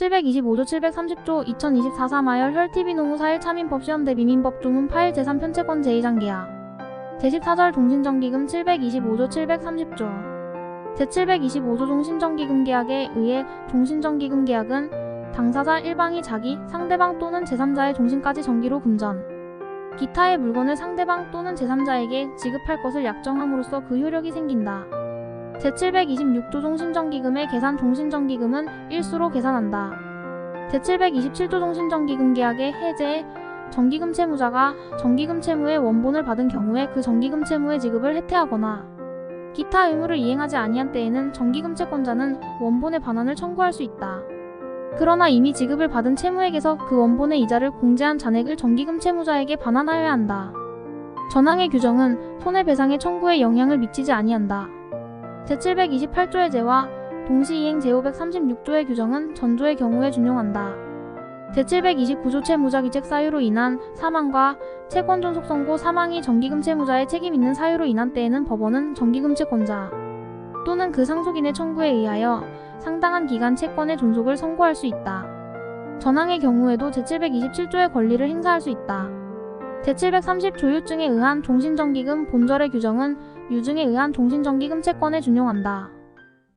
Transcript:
725조 730조 2024 3하열 혈TV 노무 4일 참인법 시험 대비 민법 조문 파일 재산 편채권 제2장 계약 제14절 종신정기금 725조 730조. 제725조 종신정기금 계약에 의해 종신정기금 계약은 당사자 일방이 자기, 상대방 또는 제3자의 종신까지 정기로 금전. 기타의 물건을 상대방 또는 제3자에게 지급할 것을 약정함으로써 그 효력이 생긴다. 제726조 종신정기금의 계산 종신정기금은 일수로 계산한다. 제727조 종신정기금 계약의 해제 정기금 채무자가 정기금 채무의 원본을 받은 경우에 그 정기금 채무의 지급을 해태하거나 기타 의무를 이행하지 아니한 때에는 정기금 채권자는 원본의 반환을 청구할 수 있다. 그러나 이미 지급을 받은 채무액에서 그 원본의 이자를 공제한 잔액을 정기금 채무자에게 반환하여야 한다. 전항의 규정은 손해배상의 청구에 영향을 미치지 아니한다. 제728조의 제와 동시이행 제536조의 규정은 전조의 경우에 준용한다. 제729조 채무자기책 사유로 인한 사망과 채권 존속 선고 사망이 정기금 채무자의 책임 있는 사유로 인한 때에는 법원은 정기금 채권자 또는 그 상속인의 청구에 의하여 상당한 기간 채권의 존속을 선고할 수 있다. 전항의 경우에도 제727조의 권리를 행사할 수 있다. 제730 조유증에 의한 종신정기금 본절의 규정은 유증에 의한 종신정기금 채권에 준용한다.